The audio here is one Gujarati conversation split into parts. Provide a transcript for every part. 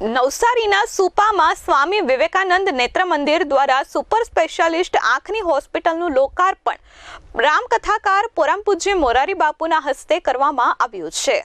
નવસારીના સુપામાં સ્વામી વિવેકાનંદ નેત્ર મંદિર દ્વારા સુપર સ્પેશિયાલિસ્ટ આંખની હોસ્પિટલનું લોકાર્પણ રામકથાકાર પરમ પૂજ્ય મોરારી બાપુના હસ્તે કરવામાં આવ્યું છે.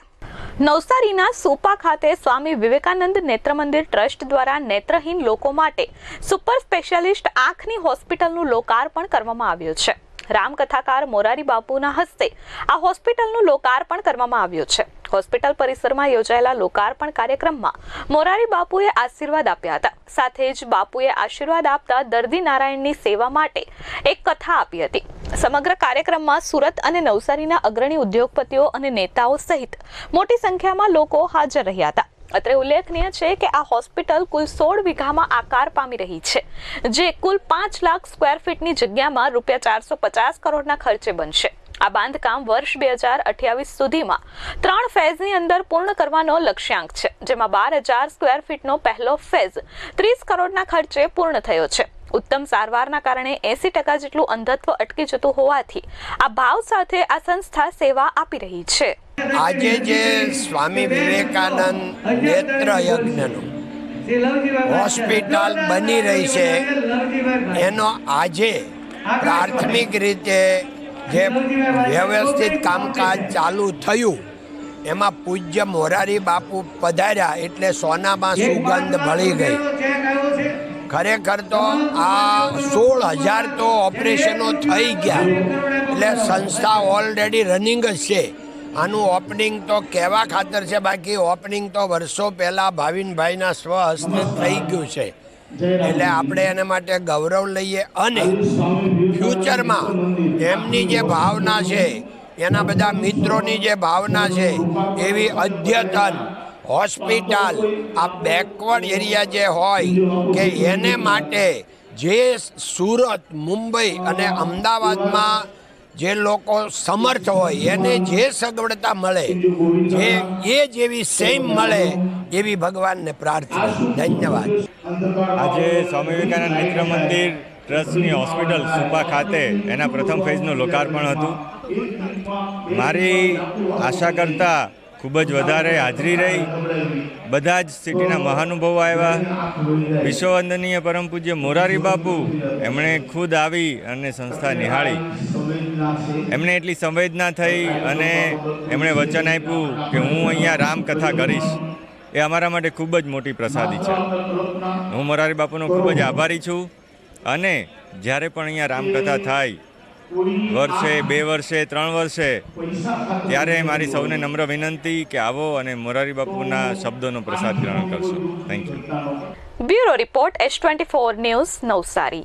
નવસારીના સુપા ખાતે સ્વામી વિવેકાનંદ નેત્ર મંદિર ટ્રસ્ટ દ્વારા નેત્રહીન લોકો માટે સુપર સ્પેશિયાલિસ્ટ આંખની હોસ્પિટલનું લોકાર્પણ કરવામાં આવ્યું છે. રામકથાકાર મોરારી બાપુના હસ્તે આ હોસ્પિટલનું લોકાર્પણ કરવામાં આવ્યું છે. હોસ્પિટલ પરિસરમાં યોજાયેલા લોકાર્પણ કાર્યક્રમમાં મોરારી બાપુએ આશીર્વાદ આપ્યા હતા. સાથે જ બાપુએ આશીર્વાદ આપતા દર્દી નારાયણની સેવા માટે એક કથા આપી હતી. સમગ્ર કાર્યક્રમમાં સુરત અને નવસારીના અગ્રણી ઉદ્યોગપતિઓ અને નેતાઓ સહિત મોટી સંખ્યામાં લોકો હાજર રહ્યા હતા. અત્રે ઉલ્લેખનીય છે કે આ હોસ્પિટલ કુલ સોળ વીઘામાં આકાર પામી રહી છે, જે કુલ પાંચ લાખ સ્ક્વેર ફીટની જગ્યામાં રૂપિયા ચારસો પચાસ કરોડના ખર્ચે બનશે. આ બાંધકામ વર્ષ બે હજાર અઠ્યાવીસ સુધીમાં ત્રણ ફેઝની અંદર પૂર્ણ કરવાનો લક્ષ્યાંક છે, જેમાં બાર હજાર સ્ક્વેર ફીટનો પહેલો ફેઝ ત્રીસ કરોડના ખર્ચે પૂર્ણ થયો છે. ઉત્તમ સારવારના કારણે એસી ટકા જેટલું અંધત્વ અટકી જતું હોવાથી આ ભાવ સાથે આ સંસ્થા સેવા આપી રહી છે. આજે જે સ્વામી વિવેકાનંદ નેત્ર યજ્ઞનું હોસ્પિટલ બની રહી છે, એનો આજે પ્રાથમિક રીતે જે વ્યવસ્થિત કામકાજ ચાલુ થયું, એમાં પૂજ્ય મોરારી બાપુ પધાર્યા એટલે સોનામાં સુગંધ ભળી ગઈ. ખરેખર તો આ સોળ હજાર તો ઓપરેશનો થઈ ગયા, એટલે સંસ્થા ઓલરેડી રનિંગ જ છે. આનું ઓપનિંગ તો કહેવા ખાતર છે બાકી ઓપનિંગ તો વર્ષો પહેલાં ભાવિનભાઈના સ્વહસ્તે થઈ ગયું છે. એટલે આપણે એને માટે ગૌરવ લઈએ અને ફ્યુચરમાં એમની જે ભાવના છે, એના બધા મિત્રોની જે ભાવના છે, એવી અદ્યતન હોસ્પિટલ, આ બેકવર્ડ એરિયા જે હોય, કે એને માટે જે સુરત, મુંબઈ અને અમદાવાદમાં જે લોકો સમર્થ હોય, એને જે સગવડતા મળે, જે, એ જેવી સેમ મળે, એવી ભગવાનને પ્રાર્થના. ધન્યવાદ. આજે સ્વામી વિવેકાનંદ મિત્ર મંદિર ટ્રસ્ટની હોસ્પિટલ સુપા ખાતે એના પ્રથમ ફેઝનું લોકાર્પણ હતું. મારી આશા કરતાં ખૂબ જ વધારે હાજરી રહી. બધા જ સિટીના મહાનુભાવો આવ્યા. વિશ્વવંદનીય પરમ પૂજ્ય મોરારી બાપુ એમણે ખુદ આવી અને સંસ્થા નિહાળી. એમને એટલી સંવેદના થઈ અને એમણે વચન આપ્યું કે હું અહીંયા રામકથા કરીશ. એ અમારા માટે ખૂબ જ મોટી પ્રસાદી છે. હું મોરારી બાપુનો ખૂબ જ આભારી છું. અને જ્યારે પણ અહીંયા રામકથા થાય વર્ષે, બે વર્ષે, ત્રણ વર્ષે, ત્યારે મારી સૌને નમ્ર વિનંતી કે આવો અને મોરારી બાપુના શબ્દોનો પ્રસાદ ગ્રહણ કરશો. Thank you bureau report S twenty four news Navsari.